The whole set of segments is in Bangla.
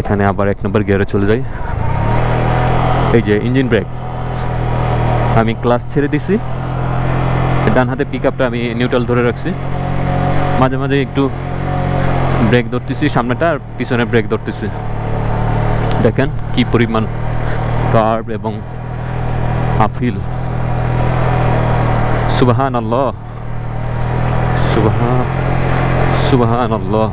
এখানে আবার এক নম্বর গিয়ারে চলে যাই। এই যে ইঞ্জিন ব্রেক। আমি ক্লাস ছেড়ে দিছি। ডান হাতে পিক আপটা আমি নিউট্রাল ধরে রাখছি। মাঝে মাঝে একটু ব্রেক ধরতেছি সামনেটা আর পিছনে ব্রেক ধরতেছি। দেখেন কি পরিমাণ কার্ভ এবং আফিল সুবাহান আল্লাহ সুবাহান সুবাহান আল্লাহ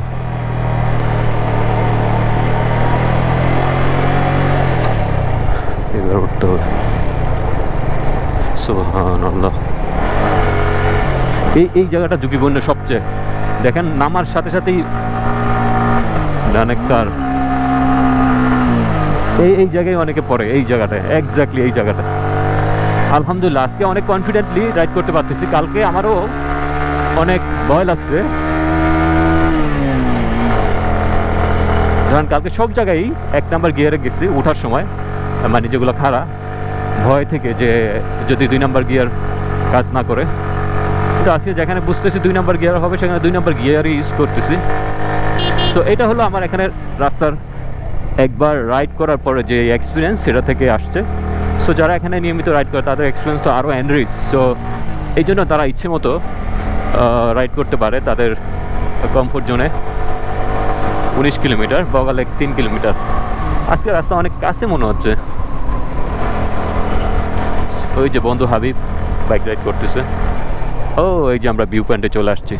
এবার উঠতে হবে। এই এই জায়গাটা ঝুঁকিপূর্ণ সবচেয়ে। দেখেন, নামার সাথে সাথেই অনেক কার এই এই জায়গায় অনেকে পড়ে, এই জায়গাটায় এক্স্যাক্টলি এই জায়গাটা। আলহামদুলিল্লাহ, আজকে অনেক কনফিডেন্টলি রাইড করতে পারতেছি। কালকে আমারও অনেক ভয় লাগছে। কারণ কালকে সব জায়গায় এক নাম্বার গিয়ারে গেছি ওঠার সময়। মানে যেগুলো খাড়া, ভয় থেকে যে যদি দুই নাম্বার গিয়ার কাজ না করে। কিন্তু আজকে যেখানে বুঝতেছি দুই নাম্বার গিয়ার হবে, সেখানে দুই নাম্বার গিয়ারই ইউজ করতেছি। তো এটা হলো আমার এখানে রাস্তার একবার রাইড করার পরে যে এক্সপিরিয়েন্স সেটা থেকে আসছে। সো যারা এখানে নিয়মিত রাইড করে, তাদের এক্সপিরিয়েন্স তো আরও এনরিচ সো এই জন্য তারা ইচ্ছে মতো রাইড করতে পারে তাদের কমফোর্ট জোনে উনিশ কিলোমিটার বগালে তিন কিলোমিটার। আজকে রাস্তা অনেক কাছে মনে হচ্ছে। ওই যে বন্ধু হাবিব বাইক রাইড করতেছে। ও, এই যে আমরা ভিউ পয়েন্টে চলে আসছি।